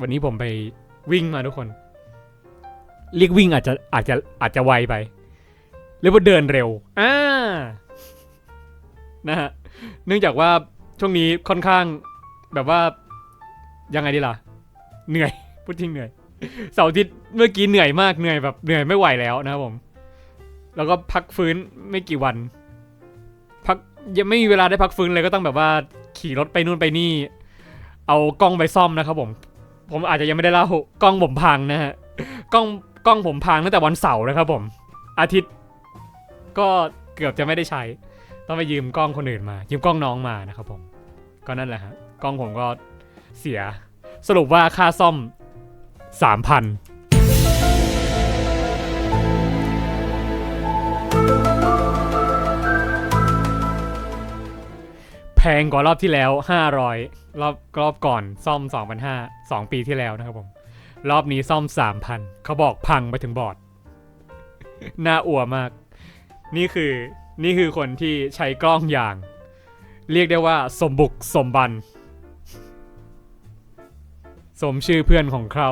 วันนี้ผมไปวิ่งมาทุกคน เรียกวิ่งอาจจะอาจจะอาจจะไวไปเรียกว่าเดินเร็วอ่านะฮะเนื่องจากว่าช่วงนี้ค่อนข้างแบบว่ายังไงดีล่ะ เหนื่อยพูดจริงเหนื่อยเสาร์อาทิตย์เมื่อกี้เหนื่อยมากเหนื่อยแบบเหนื่อยไม่ไหวแล้วนะครับผม แล้วก็พักฟื้นไม่กี่วัน พักยังไม่มีเวลาได้พักฟื้นเลยก็ต้องแบบว่าขี่รถไปนู่นไปนี่ เอากล้องไปซ่อมนะครับผม ผมอาจจะยังไม่ได้เล่ากล้องผมพังนะฮะกล้องกล้องผมพังตั้งแต่วันเสาร์นะครับผม อาทิตย์ ก็เกือบจะไม่ได้ใช้ ต้องไปยืมกล้องคนอื่นมา ยืมกล้องน้องมานะครับผม ก็นั่นแหละฮะกล้องผมก็เสียสรุปว่าค่าซ่อมสามพัน งกว่ารอบที่แล้ว 500 รอบรอบก่อนซ่อม 2,500 2 ปีที่แล้วนะครับผม รอบนี้ซ่อม 3,000 เขาบอกพังไปถึงบอร์ด น่าอัวมาก นี่คือนี่คือคนที่ใช้กล้องอย่าง เรียกได้ว่าสมบุกสมบัน สมชื่อเพื่อนของเขา